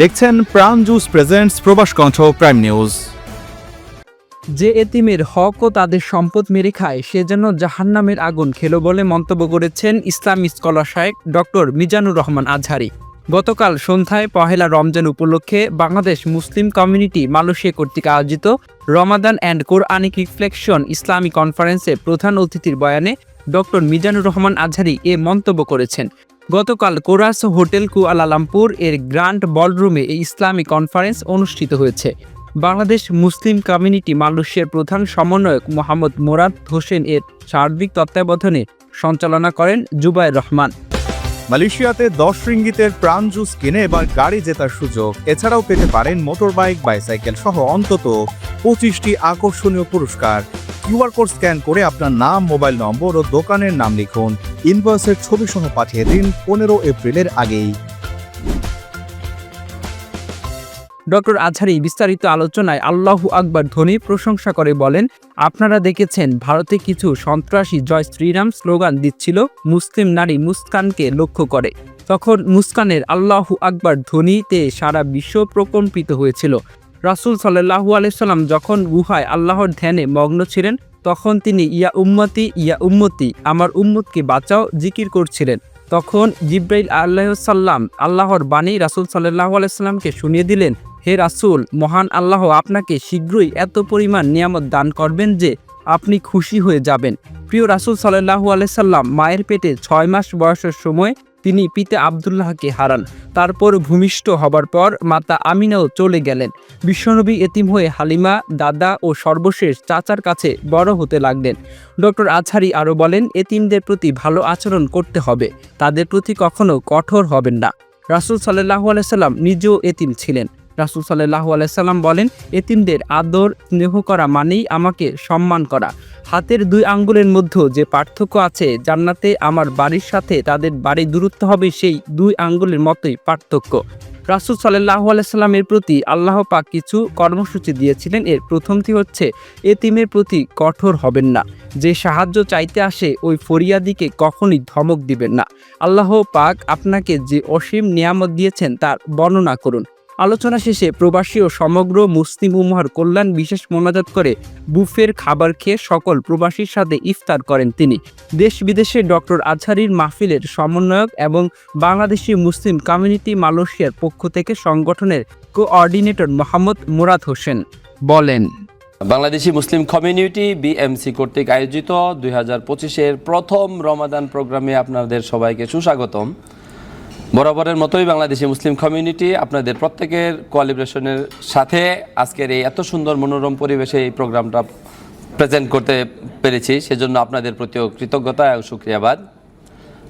দেখছেন প্রাণ juice presents প্রবাস কণ্ঠ প্রাইম নিউজ যে এতিমের হক ও তাদের সম্পদ মেরে খায়, সে যেন জাহান্নামের আগুন খেলো বলে মন্তব্য করেছেন ইসলামী স্কলার শায়েক ডক্টর মিজানুর রহমান আজহারি। গতকাল সন্ধ্যায় পহেলা রমজান উপলক্ষে বাংলাদেশ মুসলিম কমিউনিটি মালয়েশিয়া কর্তৃক আয়োজিত রমাদান অ্যান্ড কোরআনিক রিফ্লেকশন ইসলামী কনফারেন্সে প্রধান অতিথির বয়ানে ডক্টর মিজানুর রহমান আজহারি এ মন্তব্য করেছেন। গতকাল কোরাস হোটেল কুয়ালালামপুর এর গ্র্যান্ড বলরুমে এই ইসলামী কনফারেন্স অনুষ্ঠিত হয়েছে। বাংলাদেশ মুসলিম কমিউনিটি মালয়েশিয়ার প্রধান সমন্বয়ক মোহাম্মদ মোরাদ হোসেন এর সার্বিক তত্ত্বাবধানে সঞ্চালনা করেন জুবাইর রহমান। মালয়েশিয়াতে দশ রিঙ্গিতের প্রাণ জুস কিনে এবার গাড়ি জেতার সুযোগ। এছাড়াও পেতে পারেন মোটর বাইক বাইসাইকেল সহ অন্তত পঁচিশটি আকর্ষণীয় পুরস্কার। কিউআর কোড স্ক্যান করে আপনার নাম, মোবাইল নম্বর ও দোকানের নাম লিখুন। ইনভয়েসের ছবি সহ পাঠিয়ে দিন পনেরো এপ্রিলের আগেই। ডক্টর আজহারি বিস্তারিত আলোচনায় আল্লাহু আকবার ধ্বনি প্রশংসা করে বলেন, আপনারা দেখেছেন ভারতে কিছু সন্ত্রাসী জয় শ্রীরাম স্লোগান দিচ্ছিল, মুসলিম নারী মুস্কানকে লক্ষ্য করে। তখন মুস্কানের আল্লাহু আকবার ধ্বনিতে সারা বিশ্ব প্রকম্পিত হয়েছিল। রাসূল সাল্লাহু আলাইসাল্লাম যখন গুহায় আল্লাহর ধ্যানে মগ্ন ছিলেন, তখন তিনি, ইয়া উম্মতি ইয়া উম্মতি, আমার উম্মতকে বাঁচাও, জিকির করছিলেন। তখন জিব্রাইল আল্লাহসাল্লাম আল্লাহর বাণী রাসূল সাল্লাহ আলাইসাল্লামকে শুনিয়ে দিলেন, হে রাসূল, মহান আল্লাহ আপনাকে শীঘ্রই এত পরিমাণ নিয়ামত দান করবেন যে আপনি খুশি হয়ে যাবেন। প্রিয় রাসূল সাল্লাহু আলাইসাল্লাম মায়ের পেটে ছয় মাস বয়সের সময় তিনি পিতা আবদুল্লাহকে হারান। তারপর ভূমিষ্ঠ হবার পর মাতা আমিনাও চলে গেলেন। বিশ্বনবী এতিম হয়ে হালিমা, দাদা ও সর্বশেষ চাচার কাছে বড় হতে লাগলেন। ডক্টর আছারি আরও বলেন, এতিমদের প্রতি ভালো আচরণ করতে হবে। তাদের প্রতি কখনো কঠোর হবেন না। রাসুল সাল্লাহ আলাইসাল্লাম নিজেও এতিম ছিলেন। রাসূল সাল্লাহু আলাইসাল্লাম বলেন এতিমদের আদর, স্নেহ করা মানেই আমাকে সম্মান করা। হাতের দুই আঙ্গুলের মধ্যে যে পার্থক্য আছে, জান্নাতে আমার বাড়ির সাথে তাদের বাড়ির দূরত্ব হবে সেই দুই আঙ্গুলের মতোই পার্থক্য। রাসুল সাল্লাহ আলাইস্লামের প্রতি আল্লাহ পাক কিছু কর্মসূচি দিয়েছিলেন। এর প্রথমটি হচ্ছে, এতিমের প্রতি কঠোর হবেন না। যে সাহায্য চাইতে আসে, ওই ফরিয়াদিকে কখনই ধমক দিবেন না। আল্লাহ পাক আপনাকে যে অসীম নিয়ামত দিয়েছেন, তার বর্ণনা করুন। আলোচনা শেষে প্রবাসী ও সমগ্র মুসলিম উম্মার কল্যাণ বিশেষ মোনাজাত করে বুফের খাবার খেয়ে সকল প্রবাসীর সাথে ইফতার করেন তিনি। দেশ বিদেশে ডক্টর আজহারির মাহফিলের সমন্বয়ক এবং বাংলাদেশি মুসলিম কমিউনিটি মালয়েশিয়ার পক্ষ থেকে সংগঠনের কোঅর্ডিনেটর মোহাম্মদ মুরাদ হোসেন বলেন, বাংলাদেশি মুসলিম কমিউনিটি বিএমসি কর্তৃক আয়োজিত দুই হাজার পঁচিশের প্রথম রমাদান প্রোগ্রামে আপনাদের সবাইকে সুস্বাগতম। বরাবরের মতোই বাংলাদেশি মুসলিম কমিউনিটি আপনাদের প্রত্যেকের কোয়ালিব্রেশনের সাথে আজকের এই এত সুন্দর মনোরম পরিবেশে এই প্রোগ্রামটা প্রেজেন্ট করতে পেরেছি। সেজন্য আপনাদের প্রতিও কৃতজ্ঞতা এবং সুক্রিয়াবাদ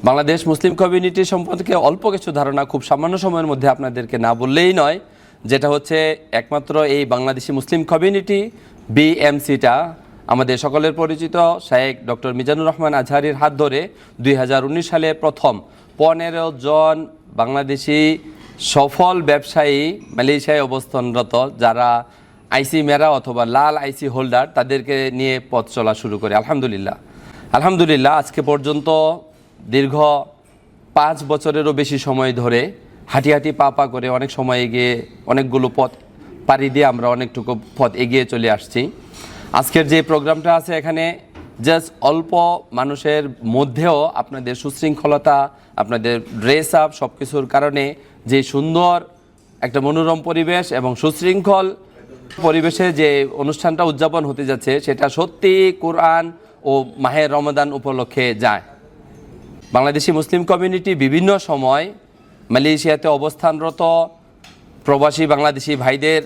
বাংলাদেশ মুসলিম কমিউনিটি সম্পর্কে অল্প কিছু ধারণা খুব সামান্য সময়ের মধ্যে আপনাদেরকে না বললেই নয়। যেটা হচ্ছে একমাত্র এই বাংলাদেশি মুসলিম কমিউনিটি বিএমসিটা আমাদের সকলের পরিচিত শায়েক ডক্টর মিজানুর রহমান আজহারির হাত ধরে দুই হাজার উনিশ সালে প্রথম পনেরো জন বাংলাদেশি সফল ব্যবসায়ী মালয়েশিয়ায় অবস্থানরত, যারা আইসি মেরা অথবা লাল আইসি হোল্ডার, তাদেরকে নিয়ে পথ চলা শুরু করে। আলহামদুলিল্লাহ। আলহামদুলিল্লাহ, আজকে পর্যন্ত দীর্ঘ পাঁচ বছরেরও বেশি সময় ধরে হাঁটি হাঁটি পা পা করে অনেক সময় এগিয়ে অনেকগুলো পথ পাড়ি দিয়ে আমরা অনেকটুকু পথ এগিয়ে চলে আসছি। আজকের যে প্রোগ্রামটা আছে এখানে জাস্ট অল্প মানুষের মধ্যেও আপনাদের সুশৃঙ্খলতা, আপনাদের ড্রেস আপ সব কিছুর কারণে যে সুন্দর একটা মনোরম পরিবেশ এবং সুশৃঙ্খল পরিবেশে যে অনুষ্ঠানটা উদযাপন হতে যাচ্ছে, সেটা সত্যি কোরআন ও মাহের রমাদান উপলক্ষে যায়। বাংলাদেশি মুসলিম কমিউনিটি বিভিন্ন সময় মালয়েশিয়াতে অবস্থানরত প্রবাসী বাংলাদেশি ভাইদের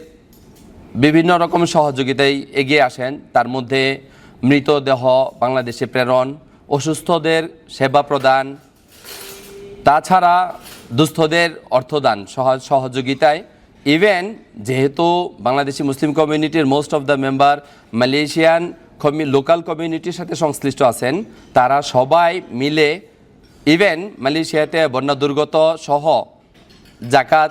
বিভিন্ন রকম সহযোগিতায় এগিয়ে আসেন। তার মধ্যে মৃতদেহ বাংলাদেশে প্রেরণ, অসুস্থদের সেবা প্রদান, তাছাড়া দুস্থদের অর্থদান সহ সহযোগিতায়। ইভেন যেহেতু বাংলাদেশি মুসলিম কমিউনিটির most of the member Malaysian local কমিউনিটির সাথে সংশ্লিষ্ট আছেন, তারা সবাই মিলে ইভেন মালয়েশিয়াতে বন্যা দুর্গত সহ জাকাত,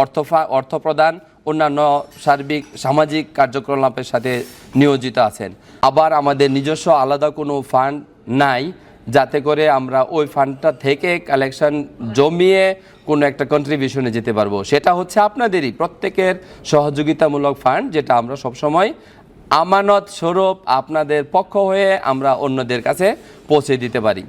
অর্থ অর্থ প্রদান অন্যান্য সার্বিক, সামাজিক কার্যকলাপের সাথে নিয়োজিত আছেন। আবার আমাদের নিজস্ব আলাদা কোনো ফান্ড নাই, যাতে করে আমরা ওই ফান্ডটা থেকে কালেকশন জমিয়ে কোনো একটা কন্ট্রিবিউশনে যেতে পারব। সেটা হচ্ছে আপনাদেরই, প্রত্যেকের সহযোগিতামূলক ফান্ড, যেটা আমরা সবসময় আমানত স্বরূপ আপনাদের পক্ষ হয়ে আমরা অন্যদের কাছে পৌঁছে দিতে পারি।